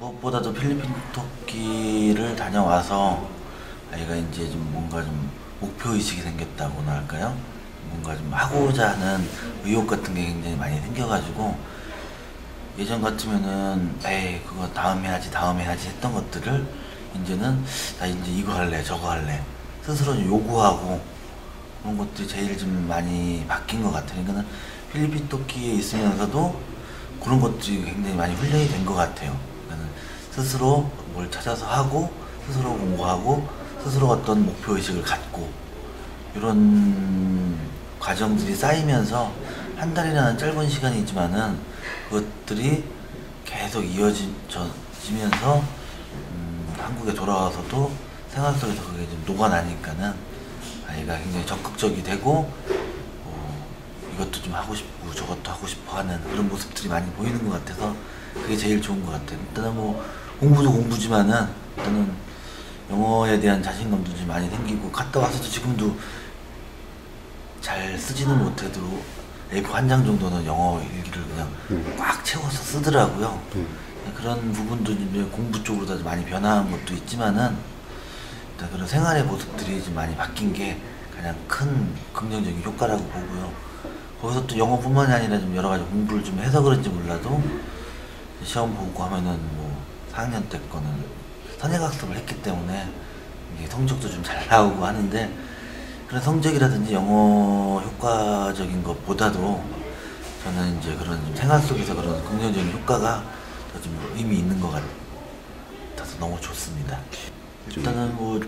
무엇보다도 필리핀 토끼를 다녀와서 아이가 이제 좀 뭔가 좀 목표 의식이 생겼다고나 할까요? 뭔가 좀 하고자 하는 의욕 같은 게 굉장히 많이 생겨가지고 예전 같으면은 에이 그거 다음에 하지 다음에 하지 했던 것들을 이제는 나 이제 이거 할래 저거 할래 스스로 좀 요구하고 그런 것들이 제일 좀 많이 바뀐 것 같아요. 그러니까는 필리핀 토끼에 있으면서도 그런 것들이 굉장히 많이 훈련이 된 것 같아요. 그러니까는 스스로 뭘 찾아서 하고 스스로 공부하고 스스로 어떤 목표 의식을 갖고 이런 과정들이 쌓이면서 한 달이라는 짧은 시간이지만은 그것들이 계속 이어지면서 음, 한국에 돌아와서도 생활 속에서 그게 좀 녹아나니까는 아이가 굉장히 적극적이 되고 어, 이것도 좀 하고 싶고 저것도 하고 싶어 하는 그런 모습들이 많이 보이는 것 같아서 그게 제일 좋은 것 같아요. 일단은 뭐 공부도 공부지만은 일단은 영어에 대한 자신감도 좀 많이 생기고 갔다 와서도 지금도 잘 쓰지는 못해도 A4 한 장 정도는 영어 일기를 그냥 음. 꽉 채워서 쓰더라고요. 음. 그런 부분도 이제 공부 쪽으로 다 많이 변화한 것도 있지만은 일단 그런 생활의 모습들이 좀 많이 바뀐 게 가장 큰 긍정적인 효과라고 보고요. 거기서 또 영어뿐만이 아니라 좀 여러 가지 공부를 좀 해서 그런지 몰라도 시험 보고 하면은 뭐 4학년 때 거는 선행학습을 했기 때문에 성적도 좀 잘 나오고 하는데 그런 성적이라든지 영어 효과적인 것보다도 저는 이제 그런 좀 생활 속에서 그런 긍정적인 효과가 더 좀 의미 있는 것 같아서 너무 좋습니다. 일단은 뭐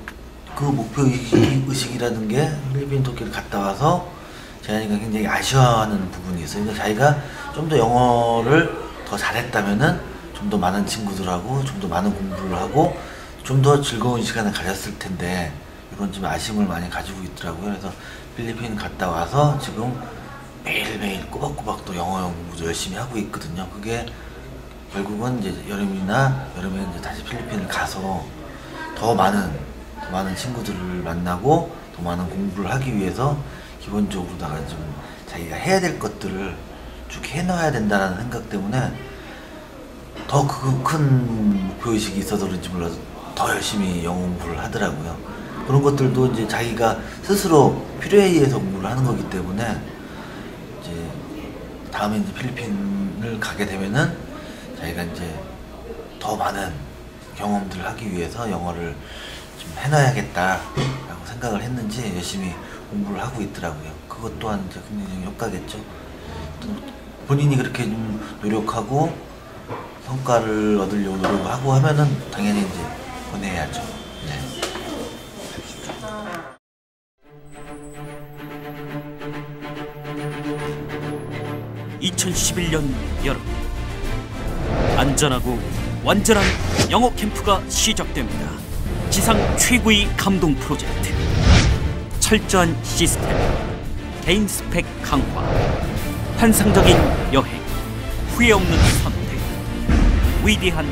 그 목표 의식, 의식이라는 게 필리핀 토끼를 갔다 와서 재한이가 굉장히 아쉬워하는 부분이 있어요. 그러니까 자기가 좀 더 영어를 더 잘했다면은 좀 더 많은 친구들하고 좀 더 많은 공부를 하고 좀 더 즐거운 시간을 가졌을 텐데 이런 좀 아쉬움을 많이 가지고 있더라고요. 그래서 필리핀 갔다 와서 지금 매일매일 꼬박꼬박 또 영어 공부도 열심히 하고 있거든요. 그게 결국은 이제 여름이나 여름에 이제 다시 필리핀을 가서 더 많은 더 많은 친구들을 만나고 더 많은 공부를 하기 위해서 기본적으로다가 좀 자기가 해야 될 것들을 쭉 해놔야 된다는 생각 때문에 더큰 목표 의식이 있어서 그런지 몰라도 더 열심히 영어 공부를 하더라고요. 그런 것들도 이제 자기가 스스로 필요에 의해서 공부를 하는 거기 때문에 이제 다음에 이제 필리핀을 가게 되면은 자기가 이제 더 많은 경험들을 하기 위해서 영어를 좀 해놔야겠다라고 생각을 했는지 열심히 공부를 하고 있더라고요. 그것 또한 이제 굉장히 효과겠죠. 또 본인이 그렇게 좀 노력하고 성과를 얻으려고 노력하고 하면은 당연히 이제 보내야죠. 네. 2011년 여름 안전하고 완전한 영어 캠프가 시작됩니다. 지상 최고의 감동 프로젝트 철저한 시스템 개인 스펙 강화 환상적인 여행 후회 없는 선택 위대한